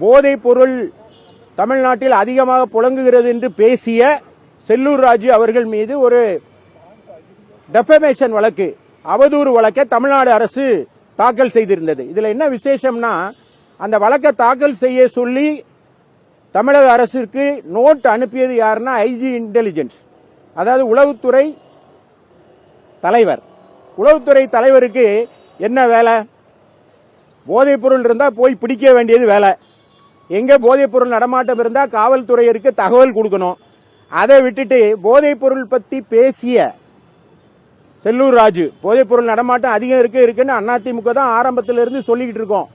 போதைப் பொருள் தமிழ்நாட்டில் அதிகமாக புழங்குகிறது என்று பேசிய செல்லூர் ராஜு அவர்கள் மீது ஒரு டெஃபமேஷன் வழக்கு அவதூறு வழக்கை தமிழ்நாடு அரசு தாக்கல் செய்திருந்தது. இதில் என்ன விசேஷம்னா அந்த வழக்கை தாக்கல் செய்ய சொல்லி தமிழக அரசிற்கு நோட் அனுப்பியது யாருன்னா ஐஜி இன்டெலிஜென்ஸ் அதாவது உளவுத்துறை தலைவர். உளவுத்துறை தலைவருக்கு என்ன வேலை? போதைப் பொருள் இருந்தால் போய் பிடிக்க வேண்டியது வேலை. எங்கே போதைப் பொருள் நடமாட்டம் இருந்தால் காவல்துறையருக்கு தகவல் கொடுக்கணும். அதை விட்டுட்டு போதைப் பொருள் பற்றி பேசிய செல்லூர் ராஜு போதைப் பொருள் நடமாட்டம் அதிகம் இருக்கு இருக்குன்னு அதிமுக தான் ஆரம்பத்திலிருந்து சொல்லிக்கிட்டு இருக்கோம்.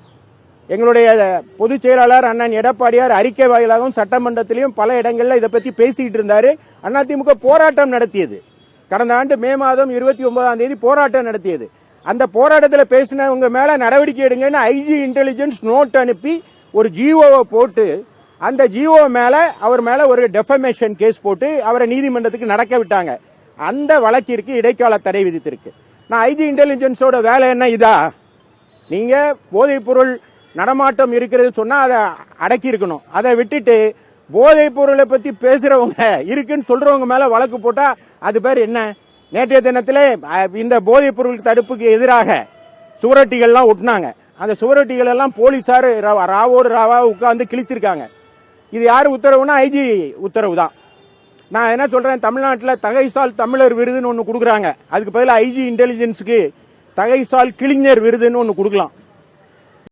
எங்களுடைய பொதுச் செயலாளர் அண்ணன் எடப்பாடியார் அறிக்கை வாயிலாகவும் சட்டமன்றத்திலையும் பல இடங்களில் இதை பற்றி பேசிக்கிட்டு இருந்தாரு. அதிமுக போராட்டம் நடத்தியது. கடந்த ஆண்டு மே மாதம் இருபத்தி ஒன்பதாம் தேதி போராட்டம் நடத்தியது. அந்த போராட்டத்தில் பேசினவங்க மேலே நடவடிக்கை எடுங்கன்னு ஐஜி இன்டெலிஜென்ஸ் நோட் அனுப்பி ஒரு ஜிஓவை போட்டு அந்த ஜிஓ மேலே அவர் மேலே ஒரு டெஃபமேஷன் கேஸ் போட்டு அவரை நீதிமன்றத்துக்கு நடக்க விட்டாங்க. அந்த வழக்கிற்கு இடைக்கால தடை விதித்திருக்கு. நான் ஐஜி இன்டெலிஜென்ஸோட வேலை என்ன இதா? நீங்கள் போதைப்பொருள் நடமாட்டம் இருக்கிறது சொன்னால் அதை அடக்கி இருக்கணும் அதை விட்டுட்டு போதைப் பொருளை பற்றி பேசுகிறவங்க இருக்குன்னு சொல்கிறவங்க மேலே வழக்கு போட்டால் அது பேர் என்ன? நேற்றைய தினத்திலே இந்த போதைப் பொருள் தடுப்புக்கு எதிராக சுவரட்டிகள்லாம் ஒட்டினாங்க. அந்த சுவரொட்டிகள் எல்லாம் போலீசார் ராவோடு ராவா உட்காந்து கிழிச்சிருக்காங்க. இது யார் உத்தரவுனா ஐஜி உத்தரவு தான். நான் என்ன சொல்கிறேன் தமிழ்நாட்டில் தகைசால் தமிழர் விருதுன்னு ஒன்று கொடுக்குறாங்க. அதுக்கு பதிலாக ஐஜி இன்டெலிஜென்ஸுக்கு தகைசால் கிளிஞர் விருதுன்னு ஒன்று கொடுக்கலாம்.